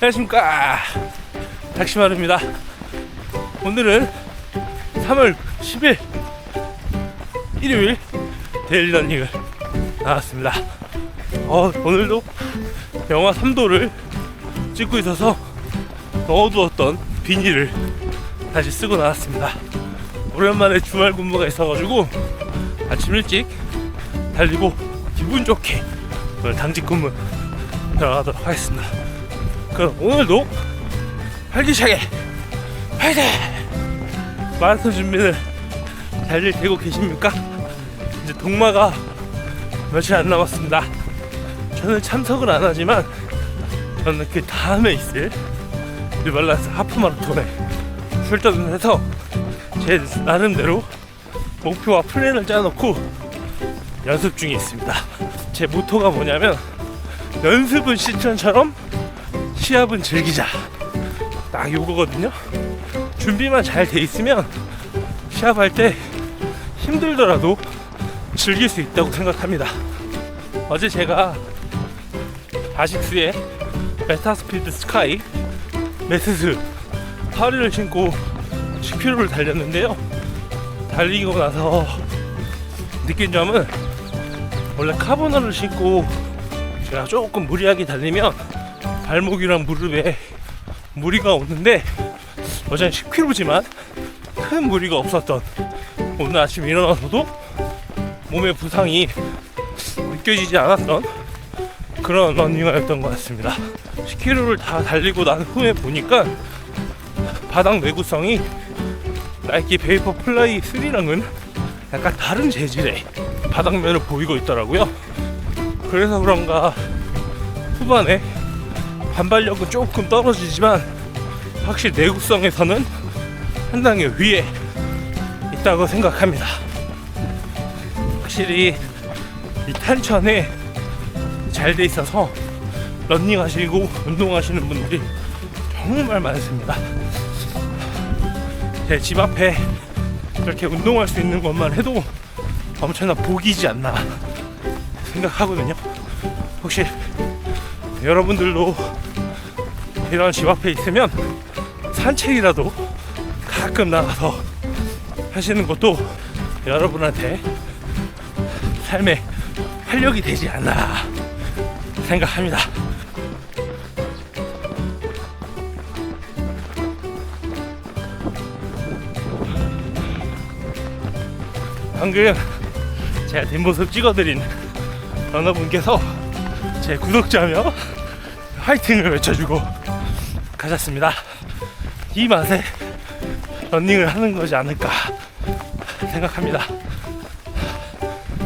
안녕하십니까. 닥시마루입니다. 오늘은 3월 10일 일요일 데일리 러닝을 나왔습니다. 어, 오늘도 영하 3도를 찍고 있어서 넣어두었던 비닐을 다시 쓰고 나왔습니다. 오랜만에 주말 근무가 있어가지고 아침 일찍 달리고 기분 좋게 오늘 당직 근무 들어가도록 하겠습니다 그럼 오늘도 활기차게 화이팅! 마라톤 준비는 잘 되고 계십니까? 이제 동마가 며칠 안 남았습니다. 저는 참석을 안 하지만 저는 그 다음에 있을 뉴발란스 하프 마라톤에 출전을 해서 제 나름대로 목표와 플랜을 짜놓고 연습 중에 있습니다. 제 모토가 뭐냐면 연습은 실전처럼 시합은 즐기자. 딱 요거거든요. 준비만 잘 돼 있으면 시합할 때 힘들더라도 즐길 수 있다고 생각합니다. 어제 제가 아식스의 메타스피드 스카이 메스스 파리를 신고 10km를 달렸는데요. 달리고 나서 느낀 점은 원래 카보너를 신고 제가 조금 무리하게 달리면 발목이랑 무릎에 무리가 오는데 어제는 10kg지만 큰 무리가 없었던 오늘 아침 일어나서도 몸에 부상이 느껴지지 않았던 그런 러닝이었던 것 같습니다. 10km를 다 달리고 난 후에 보니까 바닥 내구성이 나이키 베이퍼 플라이 3랑은 약간 다른 재질의 바닥면을 보이고 있더라고요. 그래서 그런가 후반에 반발력은 조금 떨어지지만 확실히 내구성에서는 한 단계 위에 있다고 생각합니다. 확실히 이 탄천에 잘 돼 있어서 런닝 하시고 운동하시는 분들이 정말 많습니다. 제 집 앞에 이렇게 운동할 수 있는 것만 해도 엄청난 복이지 않나 생각하거든요. 혹시 여러분들도 이런 집 앞에 있으면 산책이라도 가끔 나가서 하시는 것도 여러분한테 삶의 활력이 되지 않나 생각합니다. 방금 제가 뒷모습 찍어드린 러너분께서 제 구독자며 화이팅을 외쳐주고 가셨습니다. 이 맛에 런닝을 하는 거지 않을까 생각합니다.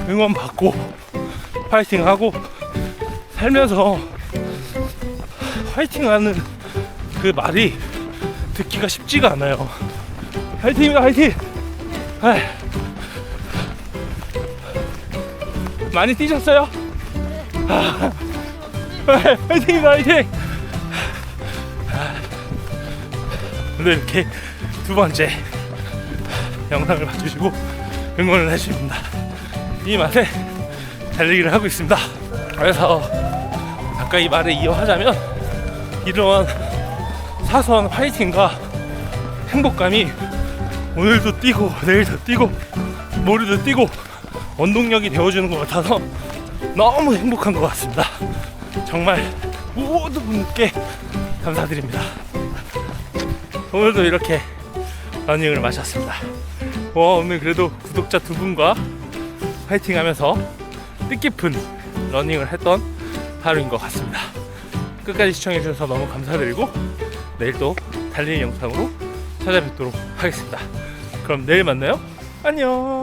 응원 받고 화이팅 하고 살면서 화이팅 하는 그 말이 듣기가 쉽지가 않아요. 화이팅입니다, 화이팅! 아이. 많이 뛰셨어요? 아, 화이팅입니다, 화이팅! 오늘 이렇게 두 번째 영상을 봐주시고 응원을 해주십니다. 이 맛에 달리기를 하고 있습니다. 그래서 아까 이 말에 이어하자면 이러한 사소한 화이팅과 행복감이 오늘도 뛰고 내일도 뛰고 모레도 뛰고 원동력이 되어주는 것 같아서 너무 행복한 것 같습니다. 정말 모든 분께 감사드립니다. 오늘도 이렇게 러닝을 마쳤습니다. 와, 오늘 그래도 구독자 두 분과 파이팅 하면서 뜻깊은 러닝을 했던 하루인 것 같습니다. 끝까지 시청해주셔서 너무 감사드리고 내일 또 달리는 영상으로 찾아뵙도록 하겠습니다. 그럼 내일 만나요. 안녕.